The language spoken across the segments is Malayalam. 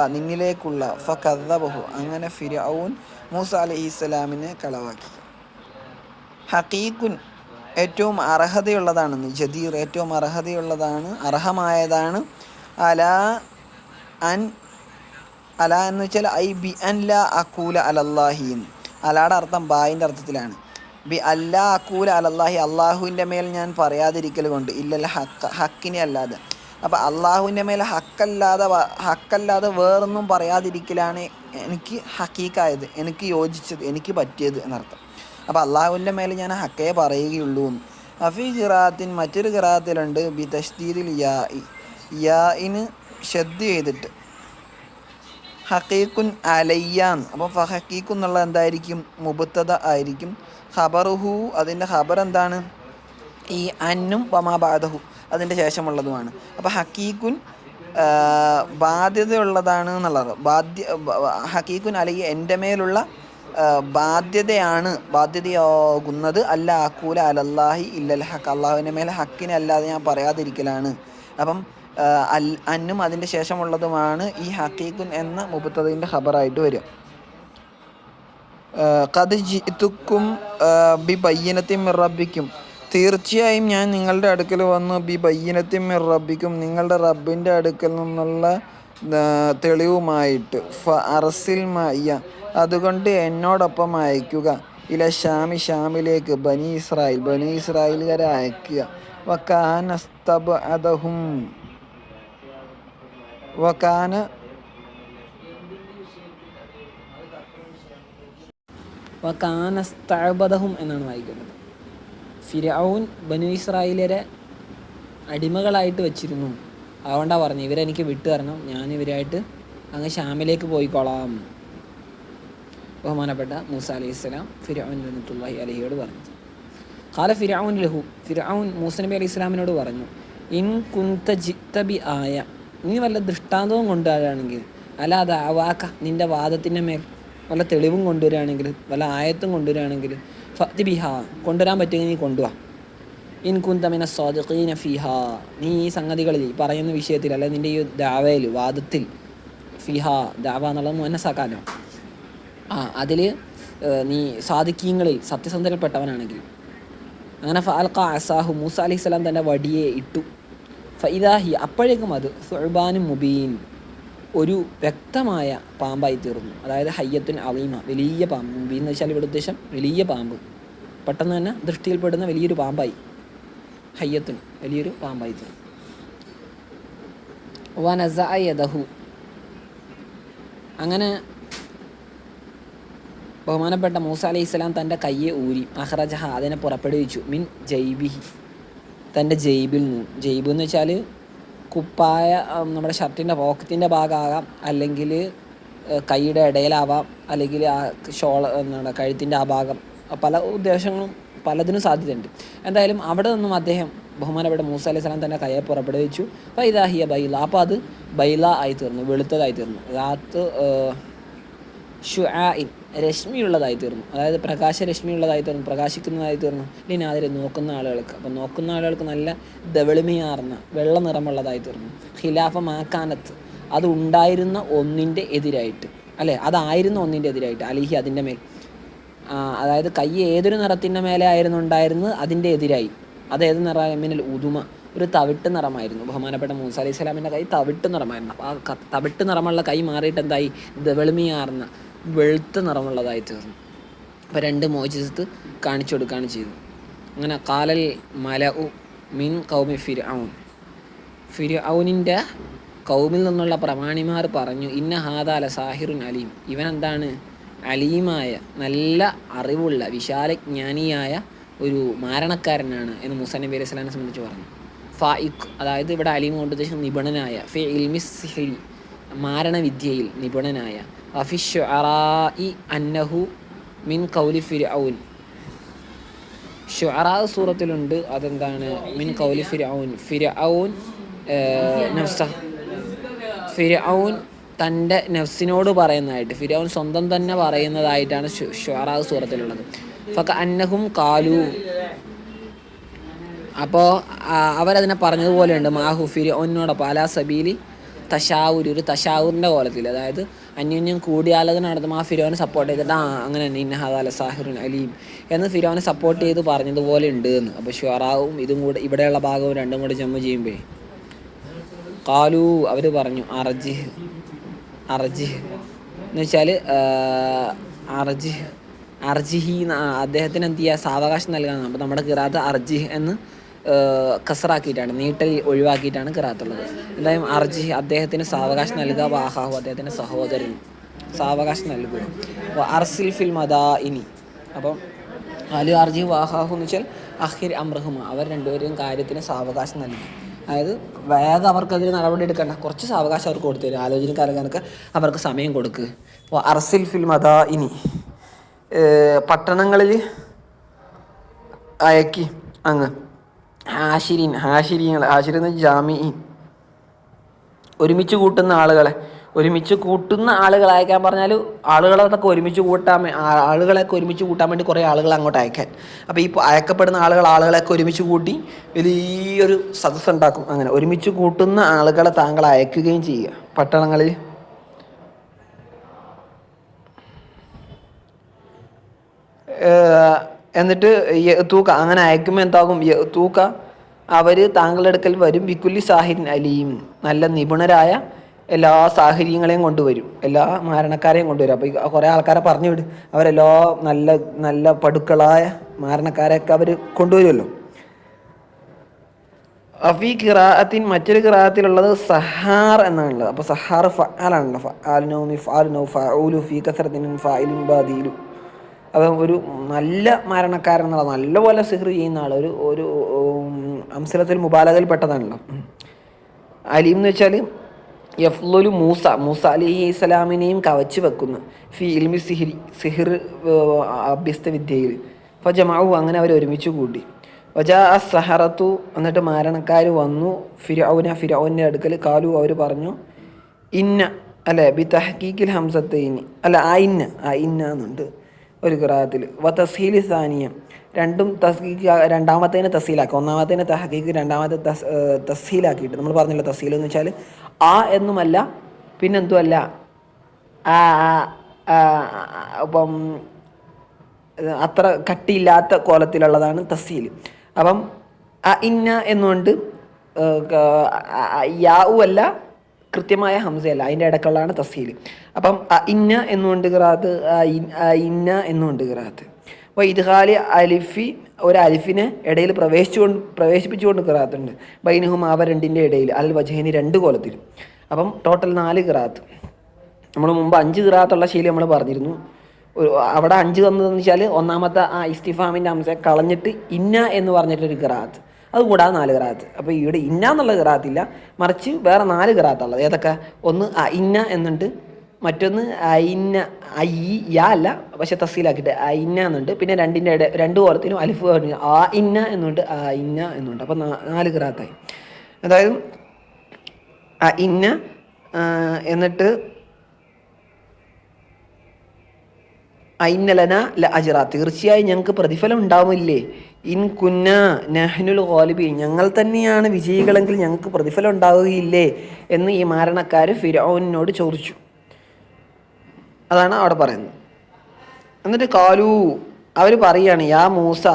നിന്നിലേക്കുള്ള ഫകദ്ദബഹു. അങ്ങനെ ഫിരൌൻ മൂസ അലൈഹിസ്സലാമിനെ കളവാക്കി. ഹക്കീഖുൻ ഏറ്റവും അർഹതയുള്ളതാണ് ജദീർ ഏറ്റവും അർഹതയുള്ളതാണ് അർഹമായതാണ്. അല അൻ അല എന്ന് വെച്ചാൽ ഐ ബി അൻ ല അക്കൂല അലല്ലാഹിയും അലാടെ അർത്ഥം ബായിന്റെ അർത്ഥത്തിലാണ്. ബി അല്ലാ അക്കൂല അലല്ലാഹി അള്ളാഹുവിന്റെ മേൽ ഞാൻ പറയാതിരിക്കൽ കൊണ്ട് ഇല്ലല്ല ഹക്ക ഹക്കിനെ അല്ലാതെ. അപ്പോൾ അള്ളാഹുവിന്റെ മേലെ ഹക്കല്ലാതെ ഹക്കല്ലാതെ വേറൊന്നും പറയാതിരിക്കലാണ് എനിക്ക് ഹക്കീക്കായത് എനിക്ക് യോജിച്ചത് എനിക്ക് പറ്റിയത് എന്നർത്ഥം. അപ്പോൾ അള്ളാഹുവിന്റെ മേലെ ഞാൻ ഹക്കയെ പറയുകയുള്ളൂ. എന്ന്. അഫി ഖിറാത്തിൻ മറ്റൊരു ഖിറാത്തിലുണ്ട് ബി തഷ്ദീദിൽ യാ യാഇന് ഷദ് ചെയ്തിട്ട്. ഹക്കീക്കുൻ അലയ്യാൻ അപ്പോൾ ഫഹക്കീക്കു എന്നുള്ള എന്തായിരിക്കും? മുബത്തത ആയിരിക്കും. ഖബറുഹു അതിന്റെ ഖബർ എന്താണ് ഈ അന്നും വമാബാദഹു അതിന്റെ ശേഷമുള്ളതുമാണ്. അപ്പോൾ ഹക്കീക്കുൻ ആ, ബാധ്യതയുള്ളതാണ് എന്നുള്ളത്. ബാധ്യ ഹക്കീഖുൻ അല്ലെങ്കിൽ എന്റെ മേലുള്ള ബാധ്യതയാണ് ബാധ്യതയാകുന്നത്. അല്ല അക്കൂല അലല്ലാഹി ഇല്ലൽ ഹക്ക് അള്ളാഹുവിന്റെ മേലെ ഹക്കിനെ അല്ലാതെ ഞാൻ പറയാതിരിക്കലാണ്. അപ്പം അൽ അന്നും അതിന്റെ ശേഷമുള്ളതുമാണ് ഈ ഹക്കീക്കുൻ എന്ന മുപ്പത്തതിന്റെ ഖബറായിട്ട് വരിക. കത് ജിത്തുക്കും ബി ബയ്യനത്തിൻ റബ്ബിക്കും. തീർച്ചയായും ഞാൻ നിങ്ങളുടെ അടുക്കൽ വന്ന്. ബി ബയ്യനത്തിൻ റബ്ബിക്കും നിങ്ങളുടെ റബ്ബിന്റെ അടുക്കൽ നിന്നുള്ള തെളിവുമായിട്ട്. ഫ അറസിൽ മയ്യ. അതുകൊണ്ട് എന്നോടൊപ്പം അയക്കുക. ഇല ഷാമി ഷാമിലേക്ക് ബനി ഇസ്രായേൽ ബനി ഇസ്രായേലുകാരെ അയക്കുക. വക്കാനസ്തബ് അതഹും വക്കാന വക്കാനസ്തബദഹും എന്നാണ് വായിക്കുന്നത്. ഫിരൗൻ ബനു ഇസ്രായേലരെ അടിമകളായിട്ട് വെച്ചിരുന്നു. അതുകൊണ്ടാണ് പറഞ്ഞു. ഇവരെനിക്ക് വിട്ടു തരണം. ഞാൻ ഇവരായിട്ട് അങ്ങ് ഷാമിലേക്ക് പോയിക്കോളാം. ബഹുമാനപ്പെട്ട മൂസ അലൈഹി സ്വലാം ഫിരൗൻ റഹ്മത്തുള്ളാഹി അലഹിയോട് പറഞ്ഞു. ഖാല ഫിരൗൻ ലഹു. ഫിരൗൻ മൂസ നബി അലൈഹി ഇസ്ലാമിനോട് പറഞ്ഞു ഇൻ കുന്ത ജിത്തബി ആയ. നീ വല്ല ദൃഷ്ടാന്തവും കൊണ്ടുവരാണെങ്കിൽ അല്ല അത് ആവാക്ക നിന്റെ വാദത്തിന്റെ മേൽ വല്ല തെളിവും കൊണ്ടുവരികയാണെങ്കിൽ വല്ല ആയത്തും കൊണ്ടുവരികയാണെങ്കിൽ ഫതി ബിഹ കൊണ്ടുവരാൻ പറ്റുമെങ്കിൽ നീ കൊണ്ടുവാ. ഇൻ കുന്തമിന സ്വാദുഖീന ഫിഹ നീ ഈ സംഗതികളിൽ പറയുന്ന വിഷയത്തിൽ അല്ലെ നിന്റെ ഈ ദാവയിൽ വാദത്തിൽ ഫിഹ ദാവ എന്നുള്ളത് മുന്നസാക്കാനോ ആ അതിൽ നീ സാദിക്കീങ്ങളിൽ സത്യസന്ധരപ്പെട്ടവനാണെങ്കിൽ അങ്ങനെ ഫാൽക്ക അസാഹു മൂസ അലൈഹി സ്വലാം തന്റെ വടിയെ ഇട്ടു. ഫൈദാഹി അപ്പോഴേക്കും അത് സുഹബാനും മുബീൻ ഒരു വ്യക്തമായ പാമ്പായി തീർന്നു. അതായത് ഹയ്യത്തുൻ അവീമ വലിയ പാമ്പ്. എന്ന് വെച്ചാൽ ഇവിടെ ഉദ്ദേശം വലിയ പാമ്പ്. പെട്ടെന്ന് തന്നെ ദൃഷ്ടിയിൽപ്പെടുന്ന വലിയൊരു പാമ്പായി. ഹയ്യത്തുൻ വലിയൊരു പാമ്പായി തീർന്നു. വനസഅയദഹു അങ്ങനെ ബഹുമാനപ്പെട്ട മൂസ അലൈഹി സ്വലാം തന്റെ കയ്യെ ഊരി അഹ്റജഹ അതിനെ പുറപ്പെടുവിച്ചു. മീൻ ജൈബിഹി. തന്റെ ജൈബിൽ നിന്നും. ജൈബ് എന്ന് വെച്ചാൽ കുപ്പായ നമ്മുടെ ഷർട്ടിന്റെ പോക്കറ്റിന്റെ ഭാഗമാകാം. അല്ലെങ്കിൽ കൈയുടെ ഇടയിലാവാം. അല്ലെങ്കിൽ ആ ഷോൾ എന്താണ് കഴുത്തിന്റെ ആ ഭാഗം. പല ഉദ്ദേശങ്ങളും പലതിനും സാധ്യതയുണ്ട്. എന്തായാലും അവിടെ നിന്നും അദ്ദേഹം ബഹുമാനപ്പെട്ട മൂസ അലൈഹി സ്വലാം തന്നെ കയ്യെ പുറപ്പെടുവിച്ചു. ഫൈദാഹിയ ബൈല. അപ്പോൾ അത് ബൈല ആയി തീർന്നു വെളുത്തതായി തീർന്നു. രാത്ത് ഷുആഇൻ രശ്മിയുള്ളതായി തീർന്നു അതായത് പ്രകാശ പ്രകാശരശ്മിയുള്ളതായി തീർന്നു പ്രകാശിക്കുന്നതായി തീർന്നു ഇനി അതിൽ നോക്കുന്ന ആളുകൾക്ക് അപ്പോൾ നോക്കുന്ന ആളുകൾക്ക് നല്ല ദവളിമയാർന്ന വെള്ള നിറമുള്ളതായി തീർന്നു ഖിലാഫ മാക്കാനത്ത് അത് ഉണ്ടായിരുന്ന ഒന്നിന്റെ എതിരായിട്ട് അല്ലേ? അതായിരുന്നു ഒന്നിന്റെ എതിരായിട്ട് അലിഹി അതിന്റെ മേൽ അതായത് കൈ ഏതൊരു നിറത്തിന്റെ മേലെ ആയിരുന്നു ഉണ്ടായിരുന്നത്? അതിന്റെ എതിരായി. അത് ഏത് ഉദുമ ഒരു തവിട്ട് നിറമായിരുന്നു. ബഹുമാനപ്പെട്ട മൂസ അലൈഹി സ്വലാമിന്റെ കൈ തവിട്ട് നിറമായിരുന്നു. അപ്പോൾ ആ തവിട്ട് നിറമുള്ള കൈ മാറിയിട്ട് എന്തായി? വെളുമിയാർന്ന വെളുത്ത നിറമുള്ളതായി തീർന്നു. അപ്പോൾ രണ്ട് മോചിതത്ത് കാണിച്ചു കൊടുക്കുകയാണ് ചെയ്തു അങ്ങനെ കാലൽ മല ഉ മിൻ കൗമി ഫിർ ഔൻ ഫിർ ഔനിന്റെ കൗമിൽ നിന്നുള്ള പ്രമാണിമാർ പറഞ്ഞു ഇന്ന ഹാദാല സാഹിറുൻ അലീം. ഇവനെന്താണ്? അലീമായ നല്ല അറിവുള്ള വിശാലജ്ഞാനിയായ ഒരു മാരണക്കാരനാണ് എന്ന് മുസാ നബി അലൈഹി സ്വലാമിനെ സംബന്ധിച്ച് പറഞ്ഞു. ഫായിഖ് അതായത് ഇവിടെ അലീം കൊണ്ട് ഉദ്ദേശം നിപുണനായ ഫി ഇൽമിസ് മാരണവിദ്യയിൽ നിപുണനായ അറായി അന്നഹു മിൻ കൗലി ഫിർ ഔൻ ഷുഅറാ സൂറത്തിലുണ്ട്. അതെന്താണ്? മിൻ കൗലി ഫിർഔൻ. ഫിർഔൻ നഫ്സ. ഫിർഔൻ തന്റെ നഫ്സിനോട് പറയുന്നതായിട്ട് ഫിർഔൻ സ്വന്തം തന്നെ പറയുന്നതായിട്ടാണ് ഷുഅറാ സൂറത്തിലുള്ളത്. ഫക്ക അന്നഹും കാലു അപ്പോൾ അവരതിനെ പറഞ്ഞതുപോലെയുണ്ട്. മാഹു ഫിർഔനോടൊപ്പം അലാ സബീലി തശാവൂര് ഒരു തശാവൂരിന്റെ കോലത്തിൽ അതായത് അന്യോന്യം കൂടിയാലോചന നടത്തുമ്പോൾ ആ ഫിരോനെ സപ്പോർട്ട് ചെയ്തിട്ട് ആ അങ്ങനെ തന്നെ ഇന്ന ഹദാല സാഹിറുൻ അലീം എന്ന് ഫിരോനെ സപ്പോർട്ട് ചെയ്ത് പറഞ്ഞതുപോലെ ഉണ്ട് എന്ന്. അപ്പോൾ ഷുറാവും ഇതും കൂടെ ഇവിടെയുള്ള ഭാഗവും രണ്ടും കൂടെ ജമ്മു ചെയ്യുമ്പോൾ കാലു അവർ പറഞ്ഞു അർജിഹ് അർജിഹ്. എന്ന് വെച്ചാൽ അർജി അർജിഹി അദ്ദേഹത്തിന് എന്ത് ചെയ്യുക സാവകാശം നൽകാൻ അപ്പോൾ നമ്മുടെ കിറാത്ത് അർജി എന്ന് കസറാക്കിയിട്ടാണ് നീട്ടൽ ഒഴിവാക്കിയിട്ടാണ് കിറാത്തുള്ളത്. എന്തായാലും അർജി അദ്ദേഹത്തിന് സാവകാശം നൽകുക വാഹാഹു അദ്ദേഹത്തിന്റെ സഹോദരൻ സാവകാശം നൽകുക അപ്പോൾ അർസിൽ ഫിൽ മദാ ഇനി. അപ്പം അലു അർജി വാഹാഹു എന്ന് വെച്ചാൽ അഹിർ അമ്രഹുമ അവർ രണ്ടുപേരും കാര്യത്തിന് സാവകാശം നൽകി. അതായത് വേഗം അവർക്കതിന് നടപടി എടുക്കണ്ട. കുറച്ച് സാവകാശം അവർക്ക് കൊടുത്തു തരും. ആലോചനയ്ക്ക് അറിയാനൊക്കെ അവർക്ക് സമയം കൊടുക്കുക അപ്പോൾ അർസിൽ ഫിൽ മദാ ഇനി. പട്ടണങ്ങളിൽ അയക്കി അങ്ങ്. ഹാഷിരീൻ ഹാഷിരീങ്ങൾ ഹാഷിരി എന്ന് ജാമിഇൻ ഒരുമിച്ച് കൂട്ടുന്ന ആളുകളെ ഒരുമിച്ച് കൂട്ടുന്ന ആളുകൾ അയക്കാൻ പറഞ്ഞാൽ ആളുകളൊക്കെ ഒരുമിച്ച് കൂട്ടാൻ ആളുകളൊക്കെ ഒരുമിച്ച് കൂട്ടാൻ വേണ്ടി കുറേ ആളുകൾ അങ്ങോട്ട് അയക്കാൻ. അപ്പോൾ ഈ അയക്കപ്പെടുന്ന ആളുകൾ ആളുകളൊക്കെ ഒരുമിച്ച് കൂട്ടി വലിയൊരു സദസ് ഉണ്ടാക്കും അങ്ങനെ. ഒരുമിച്ച് കൂട്ടുന്ന ആളുകളെ താങ്കൾ അയക്കുകയും ചെയ്യുക. പട്ടണങ്ങളിൽ. ഏഹ് എന്നിട്ട് തൂക്ക. അങ്ങനെ അയക്കുമ്പോൾ എന്താകും? തൂക്ക. അവർ താങ്കളുടെ അടുക്കൽ വരും. വിക്കുല്ലി സാഹിൻ അലിയും. നല്ല നിപുണരായ എല്ലാ സാഹചര്യങ്ങളെയും കൊണ്ടുവരും. എല്ലാ മാരണക്കാരെയും കൊണ്ടുവരും. അപ്പോൾ കുറേ ആൾക്കാരെ പറഞ്ഞു വിടും. അവരെല്ലാ നല്ല നല്ല പടുക്കളായ മാരണക്കാരെയൊക്കെ അവർ കൊണ്ടുവരുമല്ലോ. അഫീ കിറാഅത്തിൻ മറ്റൊരു കിറാഅത്തിലുള്ളത് സഹാർ എന്നാണുള്ളത്. അപ്പോൾ സഹാർ ഫാലാണല്ലോ ഫാൽ നൗമി ഫാൽ നൗ ഫാലു ഫീ കസറത്തിനും ഫായിലും ബാദിയിലും അപ്പം ഒരു നല്ല മരണക്കാരൻ എന്നുള്ള നല്ലപോലെ സിഹർ ചെയ്യുന്ന ആൾ ഒരു ഒരു അംസലത്തിൽ മുബാലകയിൽ പെട്ടതാണല്ലോ. അലീം എന്ന് വെച്ചാൽ യഫ്ലുലു മൂസ മൂസ അലിഹി ഇസ്ലാമിനെയും കവച്ച് വെക്കുന്നു. ഫി ഇൽമി സിഹിരി സിഹിർ അഭ്യസ്ത വിദ്യയിൽ. അപ്പോൾ ജമാവു അങ്ങനെ അവർ ഒരുമിച്ച് കൂട്ടി വജാ സഹറത്തു എന്നിട്ട് മാരണക്കാർ വന്നു. ഫിരൗന ഫിരൗന്റെ അടുക്കൽ കാലു അവർ പറഞ്ഞു ഇന്ന അല്ലെ ബി തഹക്കീക്കിൽ ഹംസത്തൈനി അല്ല ആ ഇന്ന ആ ഇന്ന എന്നുണ്ട്. ഒരു ഖിറാത്തിൽ. വ തസ്ഹീലി സാനിയം. രണ്ടും തസ്ഹീക്ക് രണ്ടാമത്തേനെ തസ്ഹീലാക്കുക. ഒന്നാമത്തേനെ തഹക്കീക്ക് രണ്ടാമത്തെ തസ് തസ്ഹീലാക്കിയിട്ട്. നമ്മൾ പറഞ്ഞല്ലോ തസ്ഹീൽ എന്ന് വെച്ചാൽ ആ എന്നുമല്ല പിന്നെന്തുമല്ല? അപ്പം അത്ര കട്ടിയില്ലാത്ത കോലത്തിലുള്ളതാണ് തസ്ഹീൽ. അപ്പം അ ഇന്ന എന്നുകൊണ്ട് യാവുമല്ല കൃത്യമായ ഹംസയല്ല. അതിന്റെ ഇടക്കുള്ളതാണ് തസീൽ അപ്പം ഇന്ന എന്നുകൊണ്ട് അ ഇന്ന എന്നുകൊണ്ട് ഖിറാത്ത് അപ്പോൾ ഇദ്ഹാലി അലിഫി ഒരു അലിഫിനെ ഇടയിൽ പ്രവേശിച്ചുകൊണ്ട് പ്രവേശിപ്പിച്ചുകൊണ്ട് ഖിറാത്തുണ്ട് ബൈനഹും അവ രണ്ടിന്റെ ഇടയിൽ അൽ വജഹിനി രണ്ട് കോലത്തിൽ. അപ്പം ടോട്ടൽ നാല് ഖിറാത്ത് നമ്മൾ മുമ്പ് അഞ്ച് ഖിറാത്തുള്ള ശൈലി നമ്മൾ പറഞ്ഞിരുന്നു. ഒരു അവിടെ അഞ്ച് തന്നതെന്ന് വെച്ചാൽ ഒന്നാമത്തെ ആ ഇസ്തിഫാമിന്റെ അംശം കളഞ്ഞിട്ട് ഇന്ന എന്ന് പറഞ്ഞിട്ടൊരു ഖിറാത്ത് അത് കൂടാതെ നാല് ഖിറാത്ത്. അപ്പോൾ ഇവിടെ ഇന്ന എന്നുള്ള ഖിറാത്തില്ല. മറിച്ച് വേറെ നാല് ഖിറാത്തുള്ളത്. ഏതൊക്കെ? ഒന്ന് അ ഇന്ന എന്നുണ്ട്. മറ്റൊന്ന് ഐന്ന ഐ യാ അല്ല. പക്ഷെ തസ്സീലാക്കിയിട്ട് ആ ഇന്ന എന്നുണ്ട്. പിന്നെ രണ്ടിന്റെ ഇട രണ്ട് കോലത്തിനും അലിഫ് പറഞ്ഞു ആ ഇന്ന എന്നുണ്ട് ആ ഇന്ന എന്നുണ്ട്. അപ്പോൾ നാല് ഖിറാത്തായി. അതായത് ആ ഇന്ന എന്നിട്ട് ഐന്നലന ല അജറ. തീർച്ചയായും ഞങ്ങൾക്ക് പ്രതിഫലം ഉണ്ടാവില്ലേ ഇൻ കുന്ന നഹ്നുൽ ഗോലിബി ഞങ്ങൾ തന്നെയാണ് വിജയികളെങ്കിൽ ഞങ്ങൾക്ക് പ്രതിഫലം ഉണ്ടാവുകയില്ലേ? എന്ന് ഈ മാരണക്കാർ ഫിരോനോട് ചോദിച്ചു. അതാണ് അവിടെ പറയുന്നത്. എന്നിട്ട് കാലു അവർ പറയാണ് യാ മൂസ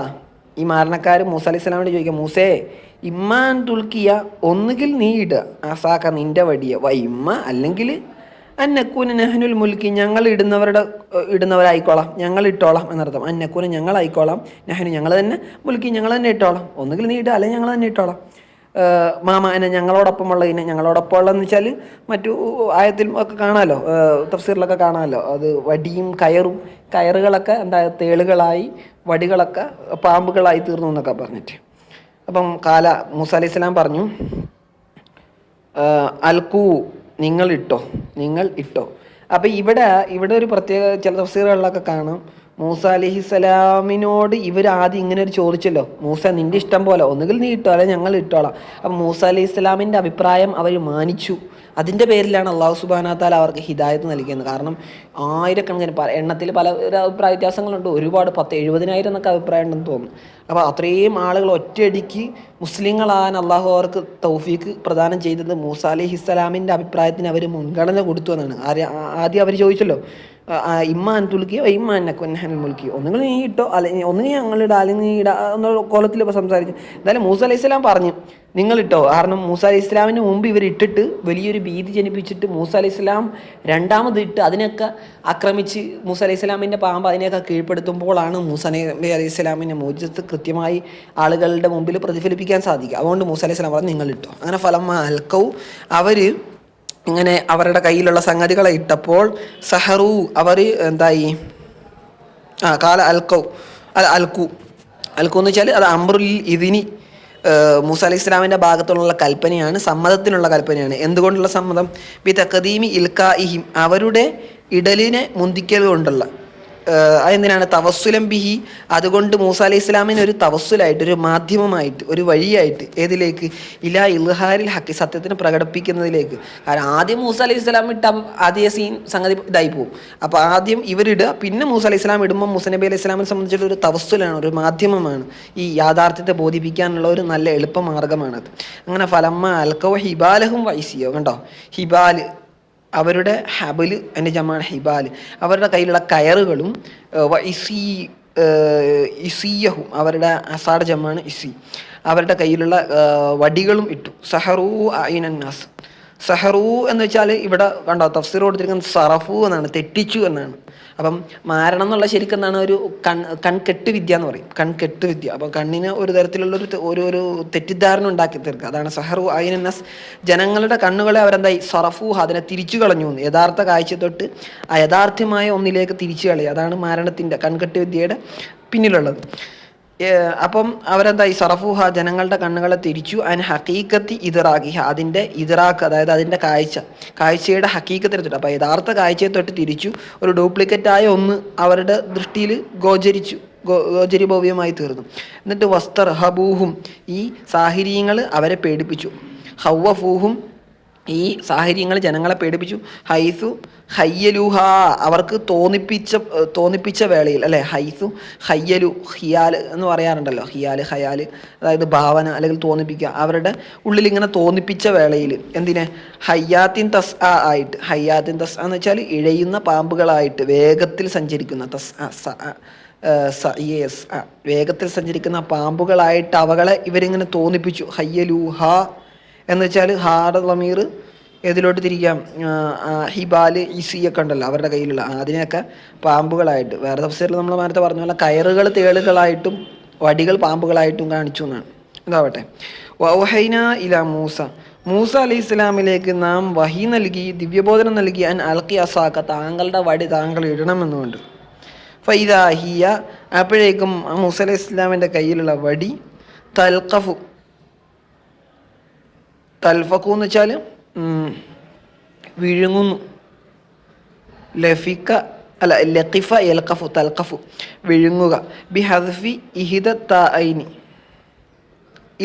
ഈ മാരണക്കാർ മൂസ അലൈഹി സ്വലാമിനോട് ചോദിക്കുക മൂസേ ഇമ്മാൻ തുൽക്കിയ ഒന്നുകിൽ നീ ഇടുക. ആസാക്ക നിന്റെ വടിയ. വ ഇമ്മ അല്ലെങ്കിൽ അന്നക്കൂന നെഹ്നുൽ മുൽക്കി ഞങ്ങൾ ഇടുന്നവരുടെ ഇടുന്നവരായിക്കോളാം. ഞങ്ങൾ ഇട്ടോളാം എന്നർത്ഥം. അന്നക്കൂന ഞങ്ങളായിക്കോളാം. നെഹ്നു ഞങ്ങൾ തന്നെ മുൽക്കി ഞങ്ങൾ തന്നെ ഇട്ടോളാം. ഒന്നുകിൽ നീ ഇടുക അല്ലെങ്കിൽ ഞങ്ങൾ തന്നെ ഇട്ടോളാം. മാമ എന്നെ ഞങ്ങളോടൊപ്പമുള്ള ഇനെ ഞങ്ങളോടൊപ്പം ഉള്ളതെന്ന് വെച്ചാൽ മറ്റു ആയത്തിൽ ഒക്കെ കാണാമല്ലോ തഫ്സീറിലൊക്കെ കാണാമല്ലോ അത് വടിയും കയറും കയറുകളൊക്കെ എന്താ തേളുകളായി വടികളൊക്കെ പാമ്പുകളായി തീർന്നു എന്നൊക്കെ പറഞ്ഞിട്ട്. അപ്പം കാല മൂസ അലൈഹി സ്വലാം പറഞ്ഞു അൽക്കൂ നിങ്ങൾ ഇട്ടോ നിങ്ങൾ ഇട്ടോ. അപ്പം ഇവിടെ ഇവിടെ ഒരു പ്രത്യേക ചില തഫ്സീറുകളിലൊക്കെ കാണാം. മൂസ അലിഹിസ്സലാമിനോട് ഇവർ ആദ്യം ഇങ്ങനെ ഒരു ചോദിച്ചല്ലോ മൂസ നിന്റെ ഇഷ്ടം പോലെ ഒന്നുകിൽ നീ ഇട്ടോ ഞങ്ങൾ ഇട്ടോളാം. അപ്പം മൂസ അലി ഇസ്ലാമിന്റെ അഭിപ്രായം അവർ മാനിച്ചു. അതിന്റെ പേരിലാണ് അള്ളാഹു സുബാനാത്താൽ അവർക്ക് ഹിദായത്ത് നൽകിയത്. കാരണം ആയിരക്കണക്കിന് എണ്ണത്തിൽ പല അഭിപ്രായ വ്യത്യാസങ്ങളുണ്ട്. ഒരുപാട് പത്ത് എഴുപതിനായിരം എന്നൊക്കെ അഭിപ്രായം ഉണ്ടെന്ന് തോന്നുന്നു. അപ്പോൾ അത്രയും ആളുകൾ ഒറ്റയടിക്ക് മുസ്ലിങ്ങളാകാൻ അള്ളാഹു അവർക്ക് തൗഫീക്ക് പ്രദാനം ചെയ്തത് മൂസ അലി ഇസ്ലാമിന്റെ അഭിപ്രായത്തിന് അവർ മുൻഗണന കൊടുത്തു എന്നാണ്. ആദ്യം അവർ ചോദിച്ചല്ലോ ഇമ്മാൻ തുലുക്കി ഇമ്മാൻ നക്കുൻഹൻ മുൽക്കി ഒന്നുകിൽ നീ ഇട്ടോ അല്ലെ ഒന്നുകിൽ ഞങ്ങളിടാ അല്ലെങ്കിൽ നീ ഇടാ കോലത്തിൽ ഇപ്പോൾ സംസാരിച്ചു. എന്തായാലും മൂസ അലൈഹി സ്വലാം പറഞ്ഞു നിങ്ങളിട്ടോ? കാരണം മൂസ അലൈഹി ഇസ്ലാമിന് മുമ്പ് ഇവർ ഇട്ടിട്ട് വലിയൊരു ഭീതി ജനിപ്പിച്ചിട്ട് മൂസ അലൈഹി ഇസ്ലാം രണ്ടാമത് ഇട്ട് അതിനൊക്കെ ആക്രമിച്ച് മൂസ അലൈഹി ഇസ്ലാമിന്റെ പാമ്പ് അതിനെയൊക്കെ കീഴ്പ്പെടുത്തുമ്പോഴാണ് മൂസ നബി അലൈഹി ഇസ്ലാമിന്റെ മോചിതത്ത് കൃത്യമായി ആളുകളുടെ മുമ്പിൽ പ്രതിഫലിപ്പിക്കാൻ സാധിക്കുക. അതുകൊണ്ട് മൂസ അലൈഹി സ്വലാം പറഞ്ഞു നിങ്ങളിട്ടോ? അങ്ങനെ ഫലം അൽക്കവും അവർ ഇങ്ങനെ അവരുടെ കയ്യിലുള്ള സംഗതികളെ ഇട്ടപ്പോൾ സഹറു അവർ എന്തായി? ആ കാല അൽക്കൗ അത് അൽക്കു. അൽക്കു എന്ന് വെച്ചാൽ അത് അമ്രുൽ ഇതിനി മൂസ അലി ഇസ്ലാമിന്റെ ഭാഗത്തുള്ള കൽപ്പനയാണ് സമ്മതത്തിനുള്ള കൽപ്പനയാണ്. എന്തുകൊണ്ടുള്ള സമ്മതം? ബി തക്കദീമി ഇൽക്കാ ഇഹിം അവരുടെ ഇടലിനെ മുന്തിക്കൽ കൊണ്ടുള്ള അതെന്തിനാണ് തവസ്സുലം ബിഹി. അതുകൊണ്ട് മൂസ അലൈഹി ഇസ്ലാമിന് ഒരു തവസ്സുലായിട്ട് ഒരു മാധ്യമമായിട്ട് ഒരു വഴിയായിട്ട് ഏതിലേക്ക്? ഇലാ ഇൽഹാരിൽ ഹക്കി സത്യത്തിന് പ്രകടിപ്പിക്കുന്നതിലേക്ക്. കാരണം ആദ്യം മൂസ അലൈഹി ഇസ്ലാം ഇട്ട ആദ്യ സീൻ സംഗതി ഇതായി പോകും അപ്പോൾ ആദ്യം ഇവരിടുക പിന്നെ മൂസ അലൈഹി ഇസ്ലാം ഇടുമ്പോൾ മൂസ നബി അലൈഹി ഇസ്ലാമിനെ സംബന്ധിച്ചിട്ട് ഒരു തവസ്സുലാണ് ഒരു മാധ്യമമാണ്. ഈ യാഥാർത്ഥ്യത്തെ ബോധിപ്പിക്കാനുള്ള ഒരു നല്ല എളുപ്പമാർഗമാണത് അങ്ങനെ ഫലമ്മ അൽക്കവ ഹിബാലഹും വൈസിയോ കണ്ടോ? ഹിബാൽ അവരുടെ ഹബൽ എന്റെ ജമാൻ ഹിബാൽ അവരുടെ കയ്യിലുള്ള കയറുകളും ഇസി ഇസിയഹും അവരുടെ അസാഡ് ജമാണ് ഇസി അവരുടെ കയ്യിലുള്ള വടികളും ഇട്ടു. സഹറൂ അയിനന്നാസ് സഹറൂ എന്ന് വെച്ചാൽ ഇവിടെ കണ്ടോ തഫ്സീർ കൊടുത്തിരിക്കുന്നത് സറഫു എന്നാണ് തെറ്റിച്ചു എന്നാണ്. അപ്പം മാരണം എന്നുള്ള ശരിക്കും എന്താണ് ഒരു കൺ കൺകെട്ട് വിദ്യ എന്ന് പറയും കൺകെട്ട് വിദ്യ. അപ്പം കണ്ണിന് ഒരു തരത്തിലുള്ള ഒരു ഒരു ഒരു തെറ്റിദ്ധാരണ ഉണ്ടാക്കി തീർക്കുക. അതാണ് സഹറു അയിനസ് ജനങ്ങളുടെ കണ്ണുകളെ അവരെന്തായി? സറഫു അതിനെ തിരിച്ചു കളഞ്ഞു. എന്ന് യഥാർത്ഥ കാഴ്ച തൊട്ട് യഥാർത്ഥമായ ഒന്നിലേക്ക് തിരിച്ചു കളയുക. അതാണ് മാരണത്തിന്റെ കൺകെട്ട് വിദ്യയുടെ പിന്നിലുള്ളത്. അപ്പം അവരെന്താ ഈ സറഫുഹ ജനങ്ങളുടെ കണ്ണുകളെ തിരിച്ചു അതിന് ഹക്കീക്കത്തി ഇതറാക്കിഹ അതിന്റെ ഇതറാക്ക് അതായത് അതിന്റെ കാഴ്ച കാഴ്ചയുടെ ഹക്കീക്കത്തിനെ തൊട്ട് അപ്പോൾ യഥാർത്ഥ കാഴ്ചയെ തൊട്ട് തിരിച്ചു ഒരു ഡ്യൂപ്ലിക്കറ്റായ ഒന്ന് അവരുടെ ദൃഷ്ടിയിൽ ഗോചരിച്ചു ഗോചരിഭവ്യമായി തീർന്നു. എന്നിട്ട് വസ്തർ ഹബൂഹും ഈ സാഹിര്യങ്ങൾ അവരെ പേടിപ്പിച്ചു. ഹൗവഫൂഹും ഈ സാഹചര്യങ്ങൾ ജനങ്ങളെ പേടിപ്പിച്ചു. ഹൈസു ഹയ്യലുഹ അവർക്ക് തോന്നിപ്പിച്ച തോന്നിപ്പിച്ച വേളയിൽ അല്ലെ? ഹൈസു ഹയ്യലു ഹിയാൽ എന്ന് പറയാറുണ്ടല്ലോ. ഹിയാൽ ഹയാൽ അതായത് ഭാവന അല്ലെങ്കിൽ തോന്നിപ്പിക്കുക. അവരുടെ ഉള്ളിൽ ഇങ്ങനെ തോന്നിപ്പിച്ച വേളയിൽ എന്തിനെ? ഹയ്യാത്തിൻ തസ് ആ ആയിട്ട്. ഹയ്യാത്തിൻ തസ് എന്ന് വെച്ചാൽ ഇഴയുന്ന പാമ്പുകളായിട്ട് വേഗത്തിൽ സഞ്ചരിക്കുന്ന തസ് സ വേഗത്തിൽ സഞ്ചരിക്കുന്ന പാമ്പുകളായിട്ട് അവകളെ ഇവരിങ്ങനെ തോന്നിപ്പിച്ചു. ഹയ്യലൂഹ എന്ന് വെച്ചാൽ ഹാറ ലമീർ ഏതിലോട്ട് തിരിക്കാം. ഹിബാൽ ഇസിയൊക്കെ ഉണ്ടല്ലോ അവരുടെ കയ്യിലുള്ള. അതിനെയൊക്കെ പാമ്പുകളായിട്ട് വേറെ തഫ്സീറിൽ നമ്മൾ നേരത്തെ പറഞ്ഞ പോലെ കയറുകൾ തേളുകളായിട്ടും വടികൾ പാമ്പുകളായിട്ടും കാണിച്ചു എന്നാണ്. ഇതാവട്ടെ. വൗഹൈന ഇല മൂസ. മൂസ അലൈഹി ഇസ്ലാമിലേക്ക് നാം വഹി നൽകി ദിവ്യബോധനം നൽകി അൻ അൽക്കി അസാക്ക താങ്കളുടെ വടി താങ്കൾ ഇടണമെന്നുണ്ട് ഫൈദാഹിയ അപ്പോഴേക്കും മൂസ അലൈഹി ഇസ്ലാമിന്റെ കയ്യിലുള്ള വടി തൽക്കഫു തൽഫക്കു എന്ന് വെച്ചാൽ വിഴുങ്ങുന്നു. ലഫിക്ക അല്ല ലഖിഫ എൽഖഫു തൽഖഫു വിഴുങ്ങുക. ബി ഹദഫി ഇഹിദ തൈനി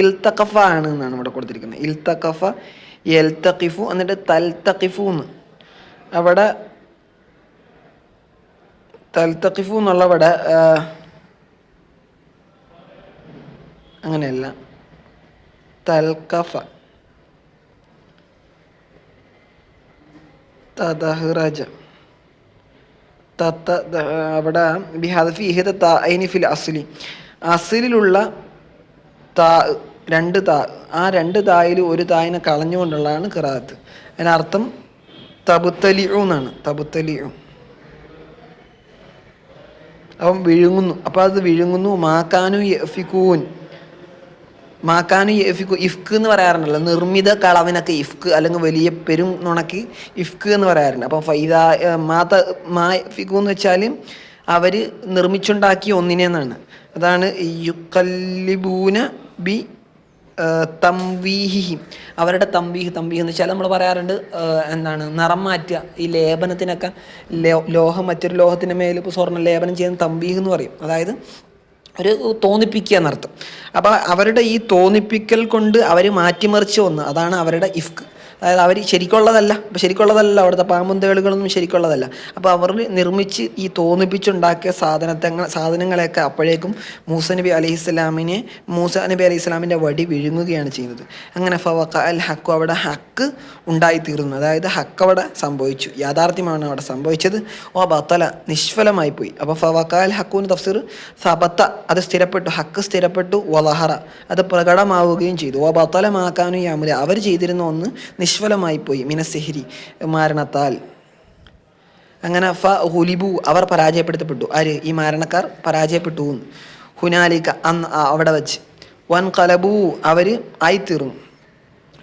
ഇൽത്തഖഫ ആണ് എന്നാണ് ഇവിടെ കൊടുത്തിരിക്കുന്നത്. ഇൽത്തഖഫ എൽത്തഖിഫു എന്നിട്ട് തൽത്തഖിഫു എന്ന് അവിടെ തൽത്തഖിഫു എന്നുള്ളവിടെ അങ്ങനെയല്ല. തൽക്കഫ തദഹ്റജ തത്ത അവിടെ ബിഹാദഫി ഇഹദ താ ഐനി ഫിൽ അസ്ലി. അസിലുള്ള താ രണ്ട് താ ആ രണ്ട് തായിൽ ഒരു തായിനെ കളഞ്ഞുകൊണ്ടുള്ളതാണ് ഖിറാത്ത് അതിനർത്ഥം തബുത്തലിയു എന്നാണ്. തബുത്തലിയു അവൻ വിഴുങ്ങുന്നു. അപ്പോൾ അത് വിഴുങ്ങുന്നു. മാക്കാനു യഫിക്കൂൻ മാക്കാനു യഫിക്കു ഇഫ്ക്ക് എന്ന് പറയാറുണ്ടല്ലോ. നിർമ്മിത കളവിനൊക്കെ ഇഫ്ക്ക് അല്ലെങ്കിൽ വലിയ പെരും നുണക്ക് ഇഫ്ക്ക് എന്ന് പറയാറുണ്ട്. അപ്പോൾ ഫൈദ മാത മാ ഫിക്കു എന്ന് വെച്ചാൽ അവർ നിർമ്മിച്ചുണ്ടാക്കിയ ഒന്നിനെന്നാണ് അതാണ് യുക്കല്ലിബൂന ബി തംവീഹിഹിം. അവരുടെ തംവീഹ് തംവീഹ് എന്ന് വെച്ചാൽ നമ്മൾ പറയാറുണ്ട് എന്താണ് നിറം മാറ്റുക. ഈ ലേപനത്തിനൊക്കെ ലോഹം മറ്റൊരു ലോഹത്തിന്റെ മേൽ ഇപ്പോൾ സ്വർണ ലേപനം ചെയ്യുന്ന തംവീഹ് എന്ന് പറയും. അതായത് ഒരു തോന്നിപ്പിക്കുക എന്നർത്ഥം. അപ്പോൾ അവരുടെ ഈ തോന്നിപ്പിക്കൽ കൊണ്ട് അവർ മാറ്റിമറിച്ച് വന്ന് അതാണ് അവരുടെ ഇഫ്ക്. അതായത് അവർ ശരിക്കുള്ളതല്ല. അപ്പോൾ ശരിക്കുള്ളതല്ല അവിടുത്തെ പാമ്പുന്തേളുകളൊന്നും ശരിക്കുള്ളതല്ല. അപ്പോൾ അവർ നിർമ്മിച്ച് ഈ തോന്നിപ്പിച്ചുണ്ടാക്കിയ സാധനത്തെ സാധനങ്ങളെയൊക്കെ അപ്പോഴേക്കും മൂസ നബി അലൈഹി ഇസ്ലാമിനെ മൂസ നബി അലൈഹി ഇസ്ലാമിന്റെ വടി വിഴുങ്ങുകയാണ് ചെയ്യുന്നത് അങ്ങനെ ഫവക്ക അൽ ഹക്കു അവിടെ ഹക്ക് ഉണ്ടായിത്തീർന്നു. അതായത് ഹക്ക് അവിടെ സംഭവിച്ചു. യാഥാർത്ഥ്യമാണ് അവിടെ സംഭവിച്ചത്. ഓ ബത്തല നിഷ്ഫലമായി പോയി. അപ്പോൾ ഫവക്ക അൽ ഹക്കുവിന് തഫ്സീർ സബത്ത അത് സ്ഥിരപ്പെട്ടു. ഹക്ക് സ്ഥിരപ്പെട്ടു. വലഹറ അത് പ്രകടമാവുകയും ചെയ്തു. ഓ ബത്തലമാക്കാനും യാമുല അവർ ചെയ്തിരുന്ന ഒന്ന് നിഷ്ഫലമായി പോയി. മിനസിഹിരി മാരണത്താൽ. അങ്ങനെ ഫ ഹുലിബു അവർ പരാജയപ്പെടുത്തപ്പെട്ടു. ആര്? ഈ മാരണക്കാർ പരാജയപ്പെട്ടു ഹുനാലിക ഹുനാലിക്ക അന്ന് അവിടെ വച്ച്. വൻ കലബു അവർ ആയിത്തീർന്നു.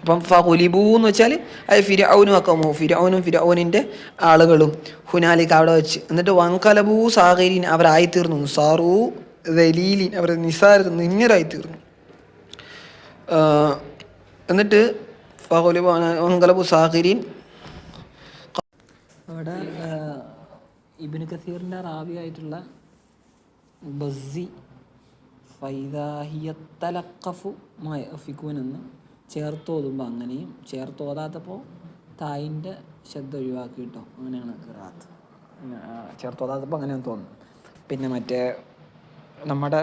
അപ്പം ഫ ഹുലിബു എന്ന് വെച്ചാൽ അത് ഫിരൗനും അക്കമോ. ഫിരൗനും ഫിരൗനിന്റെ ആളുകളും ഹുനാലിക്ക അവിടെ വെച്ച്. എന്നിട്ട് വൻ വൻകലബു സാഗരീൻ അവരായിത്തീർന്നു സാറു ദലീലിൻ അവർ നിസാര നിന്നരായിത്തീർന്നു എന്നിട്ട് ഫഹുലിബു സാഗരീൻ അവിടെ ഇബിന് കസീറിന്റെ റാവിയായിട്ടുള്ള ബസ്സി ഫൈദാഹിയത്തലക്കഫു മയഫിക്കൂൻ എന്ന് ചേർത്തോതുമ്പോൾ അങ്ങനെയും ചേർത്തോതാത്തപ്പോൾ തായിന്റെ ശബ്ദ ഒഴിവാക്കി കേട്ടോ. അങ്ങനെയാണ് കിറാത്ത് ചേർത്തോതാത്തപ്പോൾ അങ്ങനെയാണ് തോന്നുന്നു. പിന്നെ മറ്റേ നമ്മുടെ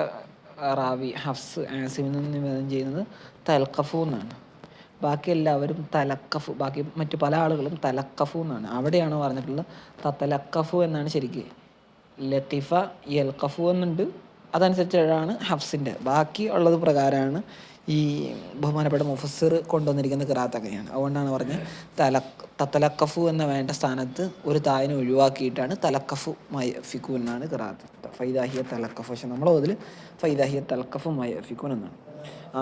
റാവി ഹഫ്സ് ആസിമിൽ നിന്ന് നിവേദനം ചെയ്യുന്നത് തൽക്കഫു എന്നാണ്. ബാക്കി എല്ലാവരും തലക്കഫു ബാക്കി മറ്റു പല ആളുകളും തലക്കഫു എന്നാണ്. അവിടെയാണ് പറഞ്ഞിട്ടുള്ളത്? തത്തലക്കഫു എന്നാണ് ശരിക്ക്. ലത്തിഫ യൽക്കഫു എന്നുണ്ട്. അതനുസരിച്ചാണ് ഹഫ്സിന്റെ. ബാക്കി ഉള്ളത് പ്രകാരമാണ് ഈ ബഹുമാനപ്പെട്ട മുഫസ്സിർ കൊണ്ടുവന്നിരിക്കുന്ന കിറാത്ത് അങ്ങനെയാണ് അതുകൊണ്ടാണ് പറഞ്ഞത് തല തത്തലക്കഫു എന്ന വേണ്ട സ്ഥാനത്ത് ഒരു തായിനെ ഒഴിവാക്കിയിട്ടാണ് തലക്കഫു മയ ഫിക്കു എന്നാണ് കിറാത്ത്. ഫൈദാഹിയ തലക്കഫു. പക്ഷെ നമ്മളതിൽ ഫൈദാഹിയ തലക്കഫു മയ ഫിക്കുൻ എന്നാണ്. ആ